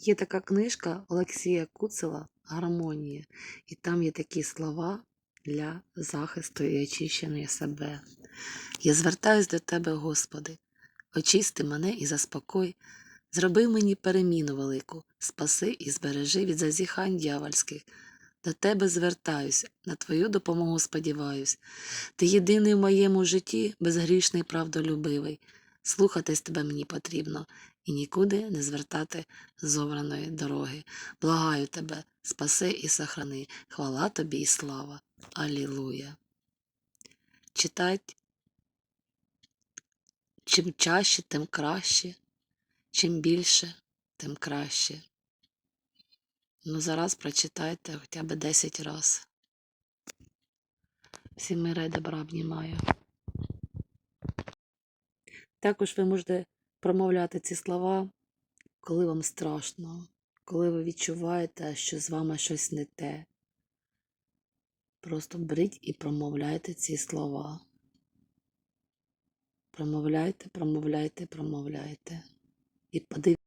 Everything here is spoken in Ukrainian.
Є така книжка Олексія Куцела Гармонія, і там є такі слова для захисту і очищення себе. Я звертаюсь до Тебе, Господи, очисти мене і заспокой, зроби мені переміну велику, спаси і збережи від зазіхань дьявольських. До Тебе звертаюсь, на Твою допомогу сподіваюсь. Ти єдиний в моєму житті, безгрішний, правдолюбивий. Слухатись тебе мені потрібно і нікуди не звертати з обраної дороги. Благаю тебе, спаси і сохрани. Хвала тобі і слава. Алілуя. Читать чим чаще, тим краще, чим більше, тим краще. Ну, зараз прочитайте хоча б 10 раз. Всім мира і добра обнімаю. Також ви можете промовляти ці слова, коли вам страшно, коли ви відчуваєте, що з вами щось не те. Просто беріть і промовляйте ці слова. Промовляйте, промовляйте, промовляйте. І подивіться.